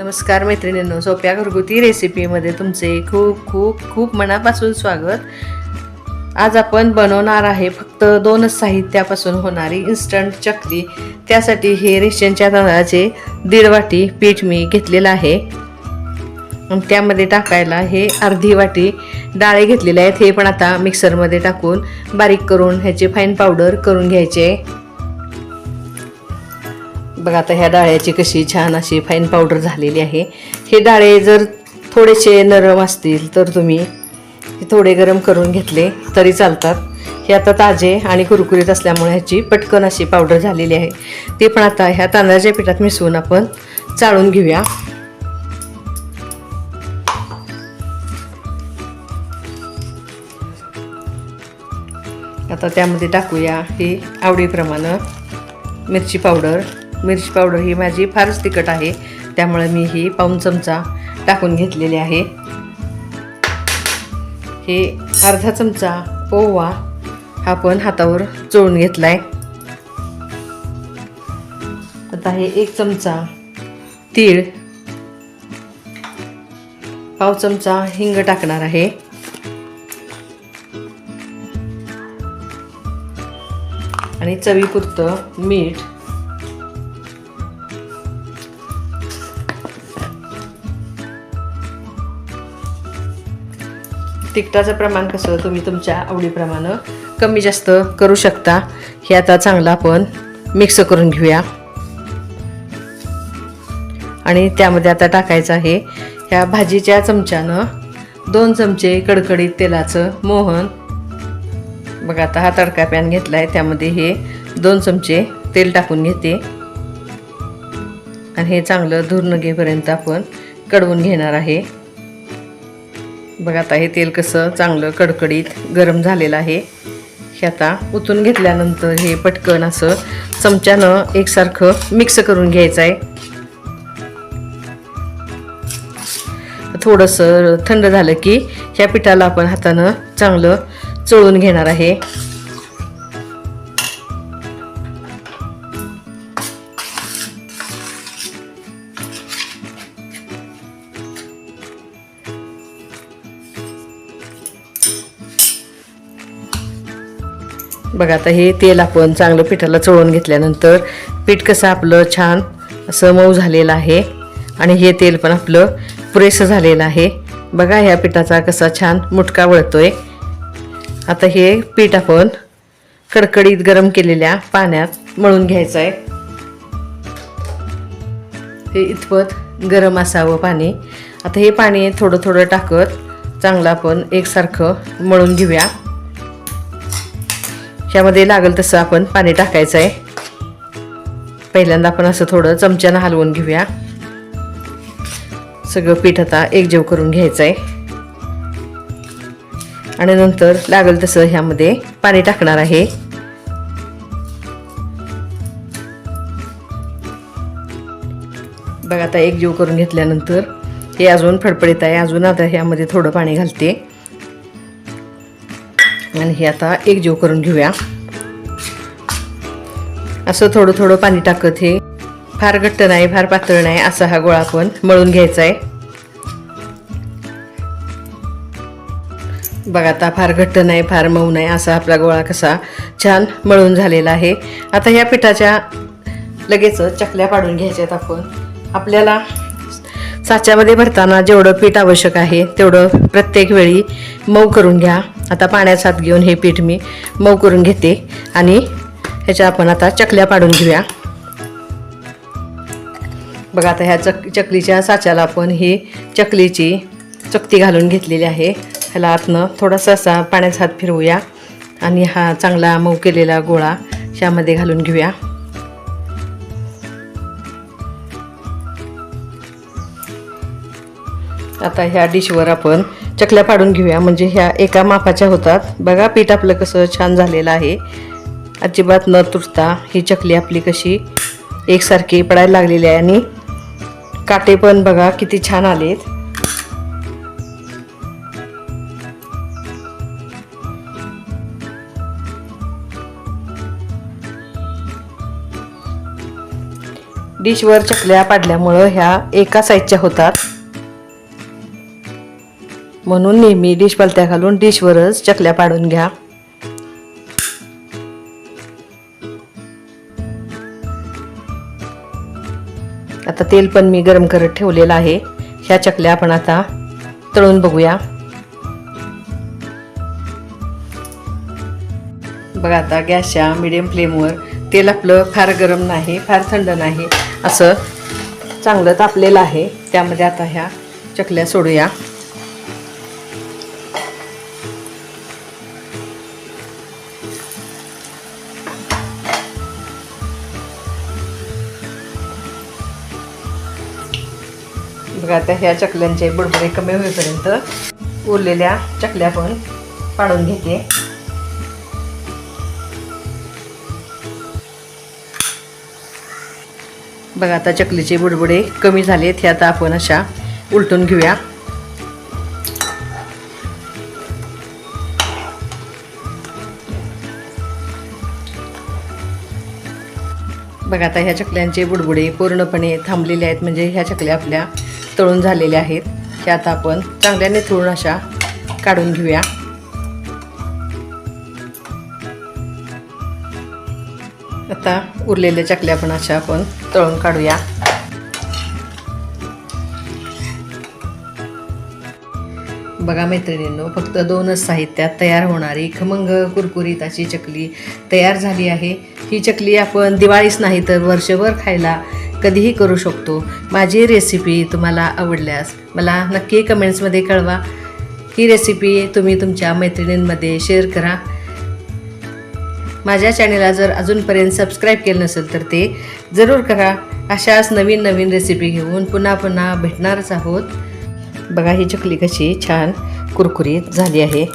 नमस्कार मैत्रिणींनो सोप्या घरगुती रेसिपीमध्ये तुमचे खूप खूप खूप मनापासून स्वागत. आज आपण बनवणार आहे फक्त दोनच साहित्यापासून होणारी इन्स्टंट चकली. त्यासाठी हे रेशनच्या तांदळाचे दीड वाटी पीठ मी घेतलेलं आहे. त्यामध्ये टाकायला हे अर्धी वाटी डाळे घेतलेले आहेत. हे पण आता मिक्सरमध्ये टाकून बारीक करून ह्याचे फाईन पावडर करून घ्यायचे. बघा आता ह्या डाळ्याची कशी छान अशी फाईन पावडर झालेली आहे. हे डाळे जर थोडेसे नरम असतील तर तुम्ही थोडे गरम करून घेतले तरी चालतात. हे आता ताजे आणि कुरकुरीत असल्यामुळे ह्याची पटकन अशी पावडर झालेली आहे. ते पण आता ह्या तांदळाच्या पिठात मिसळून आपण चाळून घेऊया. आता त्यामध्ये टाकूया ही आवडीप्रमाणे मिरची पावडर मिरची पावडर ही माझी फारच तिखट आहे. त्यामुळे मी ही पाऊन चमचा टाकून घेतलेली आहे. हे अर्धा चमचा ओवा हा पण हातावर चोळून घेतला आहे आता हे एक चमचा तीळ पाव चमचा हिंग टाकणार आहे. आणि चवीपुरतं मीठ तिखटाचं प्रमाण कसं? तुम्ही तुमच्या आवडीप्रमाणे कमी जास्त करू शकता. हे आता चांगलं आपण मिक्स करून घेऊया. आणि त्यामध्ये आता टाकायचं आहे ह्या भाजीच्या चमच्यानं दोन चमचे कडकडीत तेलाचं मोहन. बघा आता हा तडका पॅन घेतला आहे त्यामध्ये हे दोन चमचे तेल टाकून घेते. आणि हे चांगलं धूर न आपण कडवून घेणार आहे. बघा आता हे तेल कसं चांगलं कडकडीत गरम झालेलं आहे. हे आता उतून घेतल्यानंतर हे पटकन असं चमच्यानं एकसारखं मिक्स करून घ्यायचं आहे. थोडंसं थंड झालं की ह्या पिठाला आपण हातानं चांगलं चळून घेणार आहे. बघा आता हे तेल आपण चांगलं पिठाला चोळून घेतल्यानंतर पीठ कसं आपलं छान असं मऊ झालेलं आहे. आणि हे तेल पण आपलं पुरेसं झालेलं आहे. बघा ह्या पिठाचा कसा छान मुटका वळतोय. आता हे पीठ आपण कडकडीत गरम केलेल्या पाण्यात मळून घ्यायचं आहे हे इतपत गरम असावं पाणी. आता हे पाणी थोडं थोडं टाकत चांगलं आपण एकसारखं मळून घेऊया. ह्यामध्ये लागेल तसं आपण पाणी टाकायचं आहे पहिल्यांदा आपण असं थोडं चमच्यानं हलवून घेऊया. सगळं पीठ आता एकजीव करून घ्यायचं आहे आणि नंतर लागेल तसं ह्यामध्ये पाणी टाकणार आहे. बघा आता एकजीव करून घेतल्यानंतर हे अजून फडफडीत आहे. अजून आता ह्यामध्ये थोडं पाणी घालते. आणि हे आता एकजीव करून घेऊया. असं थोडं थोडं पाणी टाकत हे. फार घट्ट नाही फार पातळ नाही असा हा गोळा आपण मळून घ्यायचा आहे. बघा आता फार घट्ट नाही फार मऊ नाही असा आपला गोळा कसा छान मळून झालेला आहे. आता ह्या पिठाच्या लगेच चकल्या पाडून घ्यायच्यात आपण. आपल्याला साच्यामध्ये भरताना जेवढं पीठ आवश्यक आहे तेवढं प्रत्येक वेळी मऊ करून घ्या. आता पाण्यात हात घेऊन हे पीठ मी मऊ करून घेते आणि ह्याच्या आपण आता चकल्या पाडून घेऊया. बघा आता ह्या चक चकलीच्या साच्याला आपण ही चकलीची चकती घालून घेतलेली आहे. ह्याला आतनं थोडासा असा पाण्यात हात फिरवूया आणि हा चांगला मऊ केलेला गोळा ह्यामध्ये घालून घेऊया. आता ह्या डिशवर आपण चकल्या पाडून घेऊया. म्हणजे ह्या एका मापाच्या होतात. बघा पीठ आपलं कसं छान झालेलं आहे. अजिबात न तुटता ही चकली आपली कशी एकसारखी पडायला लागलेली आहे. आणि काटे पण बघा किती छान आलेत. डिशवर चकल्या पाडल्यामुळं ह्या एका साईजच्या होतात. म्हणून नेहमी डिश पलत्या घालून डिशवरच चकल्या पाडून घ्या. आता तेल पण मी गरम करत ठेवलेलं आहे. ह्या चकल्या आपण आता तळून बघूया. बघा आता गॅसच्या मिडियम फ्लेमवर तेल आपलं फार गरम नाही फार थंड नाही असं चांगलं तापलेलं आहे. त्यामध्ये आता ह्या चकल्या सोडूया. बघा आता ह्या चकल्यांचे बुडबुडे कमी होईपर्यंत उरलेल्या चकल्या पण पाडून घेते. बघा आता चकलीचे बुडबुडे कमी झालेत हे आता आपण अशा उलटून घेऊया. बघा आता ह्या चकल्यांचे बुडबुडे पूर्णपणे थांबलेले आहेत. म्हणजे ह्या चकल्या आपल्या तळून झालेल्या आहेत. ह्या आता आपण चांगल्याने निथळून अशा काढून घेऊया. आता उरलेल्या चकल्या पण अशा आपण तळून काढूया. बघा मैत्रिणींनो फक्त दोनच साहित्यात तयार होणारी खमंग कुरकुरीत अशी चकली तयार झाली आहे. ही चकली आपण दिवाळीच नाही तर वर्षभर खायला कधीही करू शकतो. माझी रेसिपी तुम्हाला आवडल्यास मला नक्की कमेंट्समध्ये कळवा. ही रेसिपी तुम्ही तुमच्या मैत्रिणींमध्ये शेअर करा. माझ्या चॅनेलला जर अजूनपर्यंत सबस्क्राईब केलं नसेल तर ते जरूर करा. अशाच नवीन नवीन रेसिपी घेऊन पुन्हा पुन्हा भेटणारच आहोत. बघा ही चकली कशी छान कुरकुरीत झाली आहे.